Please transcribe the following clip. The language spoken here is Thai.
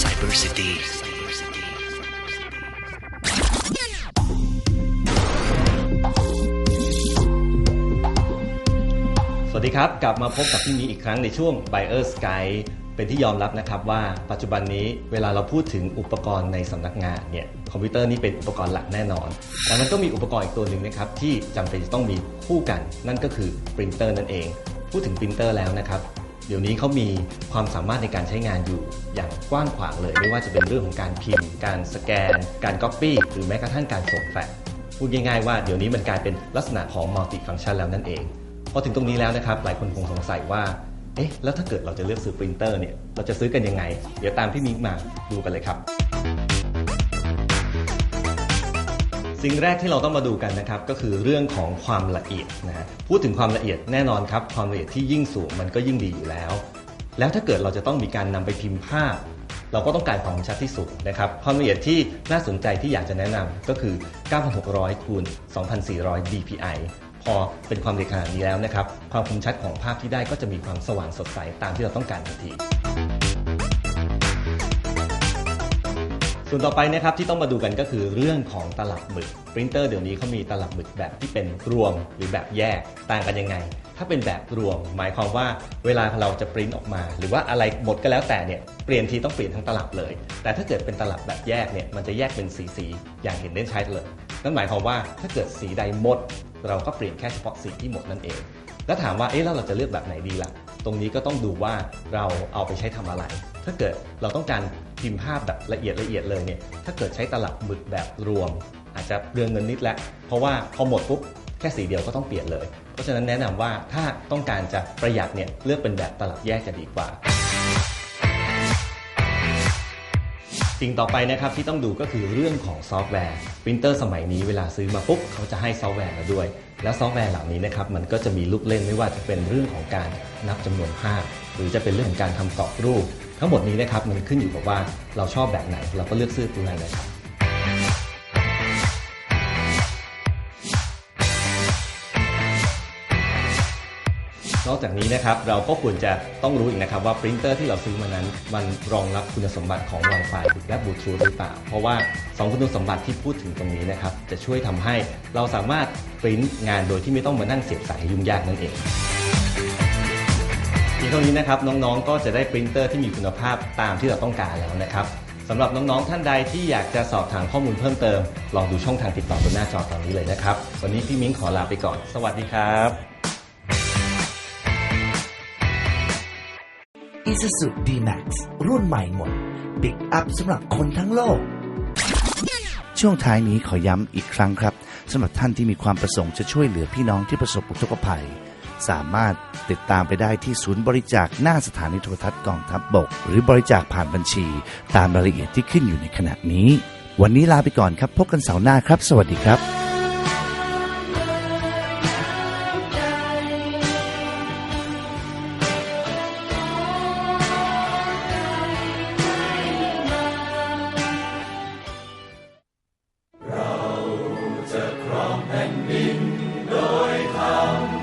Cyber City สวัสดีครับ กลับมาพบกับพี่มีอีกครั้งในช่วง Buyer Sky เป็นที่ยอมรับนะครับว่าปัจจุบันนี้เวลาเราพูดถึงอุปกรณ์ในสำนักงานเนี่ยคอมพิวเตอร์นี่เป็นอุปกรณ์หลักแน่นอนแต่มันก็มีอุปกรณ์อีกตัวหนึ่งนะครับที่จำเป็นจะต้องมีคู่กัน นั่นก็คือปรินเตอร์นั่นเอง พูดถึงปรินเตอร์แล้วนะครับ เดี๋ยวนี้เขามีความสามารถในการใช้งานอยู่อย่างกว้างขวางเลย ไม่ว่าจะเป็นเรื่องของการพิมพ์ การสแกน การก๊อปปี้หรือแม้กระทั่งการส่งแฟกซ์พูดง่ายๆว่าเดี๋ยวนี้มันกลายเป็นลักษณะของมัลติฟังชันแล้วนั่นเองพอถึงตรงนี้แล้วนะครับหลายคนคงสงสัยว่าเอ๊ะแล้วถ้าเกิดเราจะเลือกซื้อปรินเตอร์เนี่ยเราจะซื้อกันยังไง เดี๋ยวตามพี่มิกมาดูกันเลยครับ สิ่งแรกที่เราต้องมาดูกันนะครับก็คือเรื่องของความละเอียดนะฮะพูดถึงความละเอียดแน่นอนครับความละเอียดที่ยิ่งสูงมันก็ยิ่งดีอยู่แล้ว แล้วถ้าเกิดเราจะต้องมีการนำไปพิมพ์ภาพ เราก็ต้องการความคมชัดที่สุดนะครับความละเอียดที่น่าสนใจที่อยากจะแนะนำก็คือ 9600คูณ2400 dpi พอเป็นความละเอียดขนาดนี้แล้วนะครับความคมชัดของภาพที่ได้ก็จะมีความสว่างสดใสตามที่เราต้องการทันที ส่วนต่อไปนะครับที่ต้องมาดูกันก็คือเรื่องของตลับหมึกปรินเตอร์เดี๋ยวนี้เขามีตลับหมึกแบบที่เป็นรวมหรือแบบแยกต่างกันยังไง ถ้าเป็นแบบรวม หมายความว่าเวลาเราจะปริ้นออกมา หรือว่าอะไรหมดก็แล้วแต่เนี่ยเปลี่ยนทีต้องเปลี่ยนทั้งตลับเลย แต่ถ้าเกิดเป็นตลับแบบแยกเนี่ยมันจะแยกเป็นสีสีๆอย่างเห็นได้ชัดเลยนั่นหมายความว่าถ้าเกิดสีใดหมด เราก็เปลี่ยนแค่เฉพาะสีที่หมดนั่นเอง แล้วถามว่าเอ๊ะแล้วเราจะเลือกแบบไหนดีล่ะ ตรงนี้ก็ต้องดูว่าเราเอาไปใช้ทำอะไร ถ้าเกิดเราต้องการ พิมพ์ภาพแบบละเอียดละเอียดเลยเนี่ยถ้าเกิดใช้ตลับหมึกแบบรวม อาจจะเรื่องเงินนิดแล้วเพราะว่าพอหมดปุ๊บแค่สีเดียวก็ต้องเปลี่ยนเลย เพราะฉะนั้นแนะนำว่าถ้าต้องการจะประหยัดเนี่ยเลือกเป็นแบบตลับแยกจะดีกว่าสิ่งต่อไปนะครับที่ต้องดูก็คือเรื่องของซอฟต์แวร์ปรินเตอร์สมัยนี้เวลาซื้อมาปุ๊บเขาจะให้ซอฟต์แวร์มาด้วย แล้วซอฟต์แวร์เหล่านี้นะครับมันก็จะมีลูกเล่นไม่ว่าจะเป็นเรื่องของการนับจำนวนภาพ หรือจะเป็นเรื่องของการทำกรอบรูป ทั้งหมดนี้นะครับมันขึ้นอยู่กับว่าเราชอบแบบไหน เราก็เลือกซื้อตัวนั้นนะครับนอกจากนี้นะครับเราก็ควรจะต้องรู้อีกนะครับว่าปรินเตอร์ที่เราซื้อมานั้น มันรองรับคุณสมบัติของ Wi-Fi และบลูทูธหรือเปล่า เพราะว่า 2 คุณสมบัติที่พูดถึงตรงนี้นะครับ จะช่วยทำให้เราสามารถปริ้นงานโดยที่ไม่ต้องมานั่งเสียบสายยุ่งยากนั่นเอง เพียงเท่านี้นะครับน้องๆ ก็จะได้ปรินเตอร์ที่มีคุณภาพตามที่เราต้องการแล้วนะครับสำหรับน้องๆ ท่านใดที่อยากจะสอบถามข้อมูลเพิ่มเติม ลองดูช่องทางติดต่อบนหน้าจอตอนนี้เลยนะครับ วันนี้พี่มิ้งขอลาไปก่อน สวัสดีครับ Isuzu D-Max รุ่นใหม่หมดปิกอัพสำหรับคนทั้งโลก ช่วงท้ายนี้ขอย้ำอีกครั้งครับสำหรับท่านที่มีความประสงค์จะช่วยเหลือพี่น้องที่ประสบอุทกภัย สามารถติดตามไปได้ที่ศูนย์บริจาคหน้าสถานีโทรทัศน์กองทัพบบก หรือบริจาคผ่านบัญชี ตามรายละเอียดที่ขึ้นอยู่ในขณะนี้ วันนี้ลาไปก่อนครับ พบกันเสาร์หน้าครับ สวัสดีครับชาวสยาม